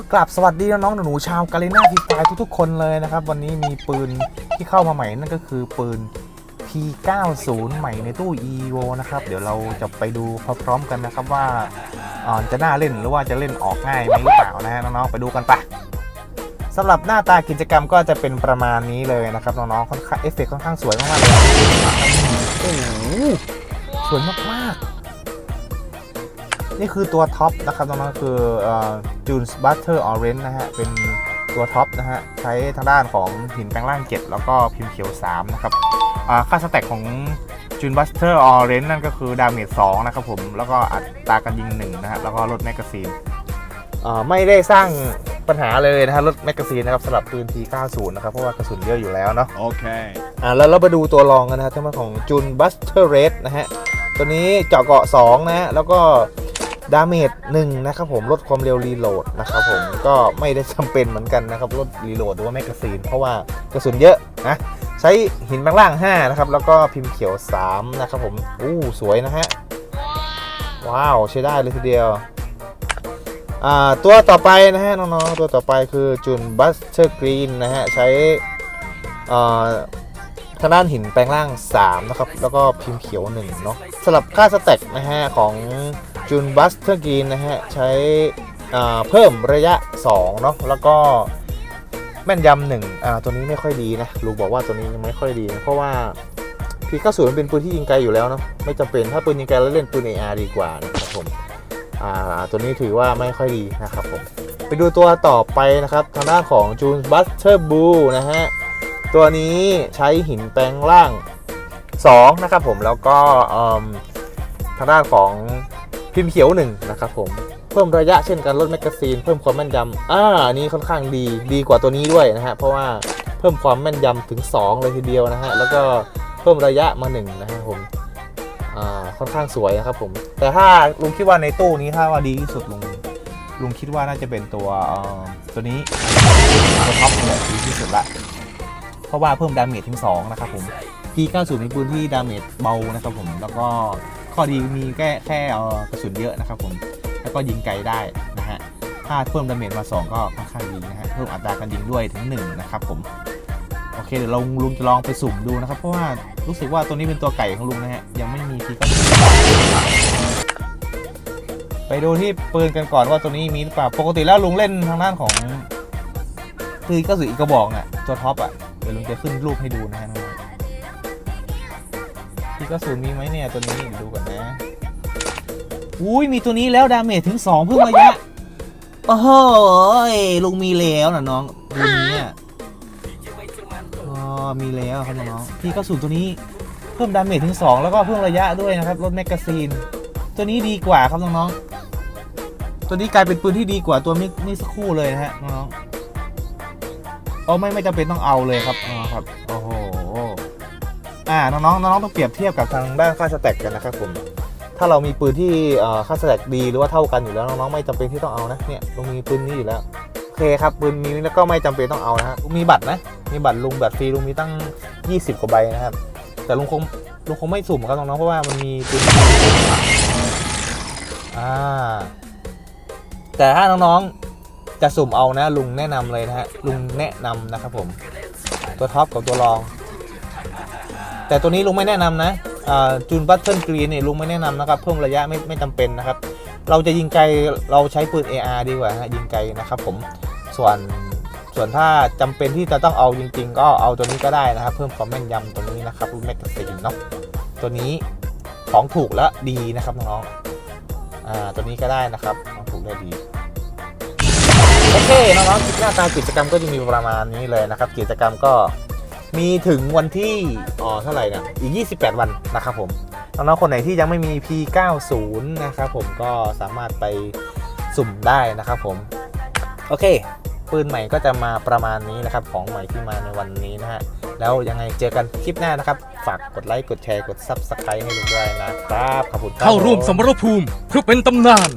ก็กลับสวัสดีน้องๆหนูๆชาวกาเลน่าทีสไตล์ทุกๆคนเลยนะครับ วันนี้มีปืนที่เข้ามาใหม่นั่นก็คือปืน P90 ใหม่ในตู้ EVO นะครับ เดี๋ยวเราจะไปดูพร้อมๆกันนะครับว่าจะน่าเล่นหรือว่าจะเล่นออกง่ายไหมหรือเปล่านะฮะน้องๆไปดูกันปะสำหรับหน้าตากิจกรรมก็จะเป็นประมาณนี้เลยนะครับน้องๆค่อนข้างเอฟเฟกค่อนข้างสวยมากๆเลยโอ้โหสวยมากๆ นี่คือตัวท็อปนะครับน้องๆคือจูนส์บัตเตอร์ออเรนจ์นะฮะ เป็นตัวท็อปนะฮะ ใช้ทางด้านของหินแปลงร่าง 7 แล้วก็พิมพ์เขียว 3 นะครับอ่าค่าสแต็กของจูนบัสเตอร์ออเรนจ์นั่นก็คือดาเมจ2นะครับผม แล้วก็อัตราการยิง 1 นะฮะ แล้วก็ลดแมกกาซีนอ่าไม่ได้สร้างปัญหาเลยนะฮะลดแมกกาซีนนะครับสำหรับปืน P90 นะครับ เพราะว่ากระสุนเยอะอยู่แล้วเนาะ Okay. อ่าแล้วเราไปดูตัวรองกันนะครับที่มาของจูนบัสเตอร์เรสนะฮะตัวนี้เจาะเกาะ2นะฮะแล้วก็ ดาเมจ1นะครับผมลดความเร็วรีโหลดนะครับผมก็ไม่ได้จำเป็นเหมือนกันนะครับลดรีโหลดหรือว่าแมกกาซีน เพราะว่ากระสุนเยอะนะใช้หินแบงล่าง 5 นะครับ แล้วก็พิมพ์เขียว 3 นะครับผมอู้สวยนะฮะ ว้าวใช้ได้เลยทีเดียวอ่าตัวต่อไปนะฮะน้องๆตัวต่อไปคือจุนบัสเตอร์กรีนนะฮะ ใช้อ่าทางด้านหินแปลงร่าง 3 นะครับ แล้วก็พิมพ์เขียว 1 เนาะสำหรับค่าสเต็กนะฮะ ของ จุนบัสเตอร์กรีนนะฮะ ใช้เพิ่มระยะ 2 เนาะแล้วก็แม่นยำหนึ่งอ่าตัวนี้ไม่ค่อยดีนะลุงบอกว่าตัวนี้ยังไม่ค่อยดีนะเพราะว่าพีเก้าศูนย์เป็นปืนที่ยิงไกลอยู่แล้วเนาะไม่จำเป็นถ้าปืนยิงไกลแล้วเล่นปืน AR ดีกว่านะครับผมอ่าตัวนี้ถือว่าไม่ค่อยดีนะครับผมไปดูตัวต่อไปนะครับทางด้านของ June Buster Blue นะฮะตัวนี้ใช้หินแปลงร่าง 2 นะครับผมแล้วก็เอิ่มทางด้านของ พิมพ์เขียว1นะครับผมเพิ่มระยะเช่นกันลดแมกกาซีนเพิ่มความแม่นยำอ่าอันนี้ค่อนข้างดีดีกว่าตัวนี้ด้วยนะฮะเพราะว่าเพิ่มความแม่นยำถึง 2 เลยทีเดียวนะฮะแล้วก็เพิ่มระยะมา1นะฮะผมอ่าค่อนข้างสวยนะครับผม แต่ถ้าลุงคิดว่าในตู้นี้ถ้าว่าดีที่สุดลุงลุงคิดว่าน่าจะเป็นตัวตัวนี้ตัวท็อปเนี่ยดีที่สุดละเพราะว่าเพิ่มดาเมจถึง2นะครับผม P90 เป็นปืนที่ดาเมจเบานะครับผมแล้วก็ ข้อดีมีแค่แค่กระสุนเยอะนะครับผม แล้วก็ยิงไกลได้นะฮะ ถ้าเพิ่มดาเมจมา 2 ก็ค่อนข้างดีนะฮะ เพิ่มอัตราการยิงด้วยถึง 1 นะครับผม โอเคเดี๋ยวลุงลุงจะลองไปสุ่มดูนะครับ เพราะว่ารู้สึกว่าตัวนี้เป็นตัวไก่ของลุงนะฮะ ยังไม่มีพีก็ไปดูที่ปืนกันก่อนว่าตัวนี้มีหรือเปล่า ปกติแล้วลุงเล่นทางด้านของคือก็สืออีกกระบอกอะตัวท็อปอะเดี๋ยวลุงจะขึ้นรูปให้ดูนะฮะ น้องๆพี่ก็สูมีไหมเนี่ยตัวนี้ดูก่อนนะอุ้ยมีตัวนี้แล้วดาเมจถึง 2 เพิ่มระยะโอ้โหยลุงมีแล้วนะน้องตัวนี้อะอ๋อมีแล้วครับน้องพี่กระสุนตัวนี้เพิ่มดาเมจถึง 2 แล้วก็เพิ่มระยะด้วยนะครับลดแมกกาซีน ตัวนี้ดีกว่าครับน้องๆตัวนี้กลายเป็นปืนที่ดีกว่าตัวมื่อเมื่อสักคู่เลยนะฮะน้องๆอ๋อไม่ไม่จำเป็นต้องเอาเลยครับอ๋อครับโอ้โห อ่าน้องๆน้องๆต้องเปรียบเทียบกับทางด้านค่าสแต็กกันนะครับผมถ้าเรามีปืนที่ค่าสแต็กดีหรือว่าเท่ากันอยู่แล้วน้องๆไม่จำเป็นที่ต้องเอานะเนี่ยเรามีปืนนี้อยู่แล้วโอเคครับปืนนี้แล้วก็ไม่จำเป็นต้องเอานะฮะมีบัตรนะมีบัตรลุงบัตรฟรีลุงมีตั้ง 20กว่าใบนะครับแต่ลุงคงลุงคงไม่สุ่มครับน้องๆเพราะว่ามันมีปืนอ่าแต่ถ้าน้องๆจะสุ่มเอานะลุงแนะนำเลยนะฮะลุงแนะนำนะครับผม ตัวท็อปกับตัวรอง แต่ตัวนี้ลุงไม่แนะนำนะจูนบัตเทิลกรีนเนี่ยลุงไม่แนะนำนะครับ เพิ่มระยะไม่ไม่จำเป็นนะครับ เราจะยิงไกลเราใช้ปืน AR ดีกว่าฮะยิงไกลนะครับผมส่วนส่วนถ้าจำเป็นที่จะต้องเอาจริง ๆ ก็เอาตัวนี้ก็ได้นะครับ เพิ่มความแม่นยำตัวนี้นะครับรุ่นแมกกาซีนเนาะตัวนี้ของถูกและดีนะครับน้องๆอ่าตัวนี้ก็ได้นะครับของถูกและดีโอเคน้องๆคลิปหน้าตากิจกรรมก็จะมีประมาณนี้เลยนะครับ กิจกรรมก็ มีถึงวันที่อ๋อเท่าไหร่นะอีก 28 วันนะครับผมน้องๆคนไหนที่ยังไม่มี P90 นะครับผมก็สามารถไปสุ่มได้นะครับผม โอเค ปืนใหม่ก็จะมาประมาณนี้นะครับ ของใหม่ที่มาในวันนี้นะฮะ แล้วยังไงเจอกันคลิปหน้านะครับ ฝากกดไลค์ กดแชร์ กด Subscribe ให้ลุงด้วยนะครับ ขอบคุณคบเข้าร่วมสมรภูมิเพื่อเป็นตำนาน